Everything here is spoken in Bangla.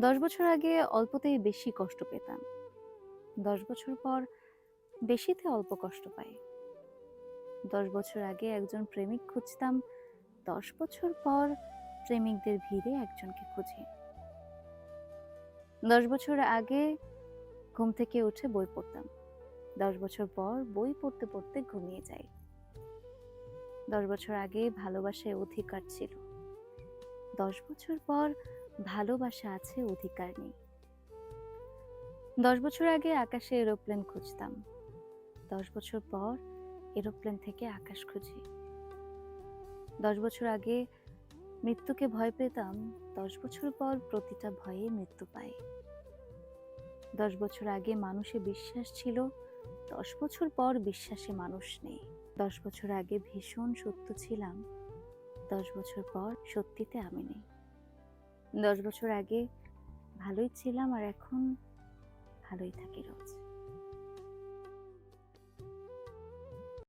দশ বছর আগে অল্পতেই বেশি কষ্ট পেতাম। দশ বছর পর বেশিতে অল্প কষ্ট পাই। দশ বছর আগে একজন প্রেমিক খুঁজতাম, দশ বছর পর প্রেমিকদের ভিড়ে একজনকে খুঁজি। দশ বছর আগে ঘুম থেকে উঠে বই পড়তাম। দশ বছর পর বই পড়তে পড়তে ঘুমিয়ে যাই। দশ বছর আগে ভালোবাসায় অধিকার ছিল। দশ বছর পর ভালোবাসা আছে, অধিকার নেই। দশ বছর আগে আকাশে এরোপ্লেন খুঁজতাম। দশ বছর পর এরোপ্লেন থেকে আকাশ খুঁজি। দশ বছর আগে মৃত্যুকে ভয় পেতাম, দশ বছর পর প্রতিটা ভয়ে মৃত্যু পাই। দশ বছর আগে মানুষে বিশ্বাস ছিল, দশ বছর পর বিশ্বাসে মানুষ নেই। দশ বছর আগে ভীষণ সত্য ছিলাম দশ বছর পর সত্যিতে আমি নেই। দশ বছর আগে ভালোই ছিলাম আর এখন ভালোই থাকি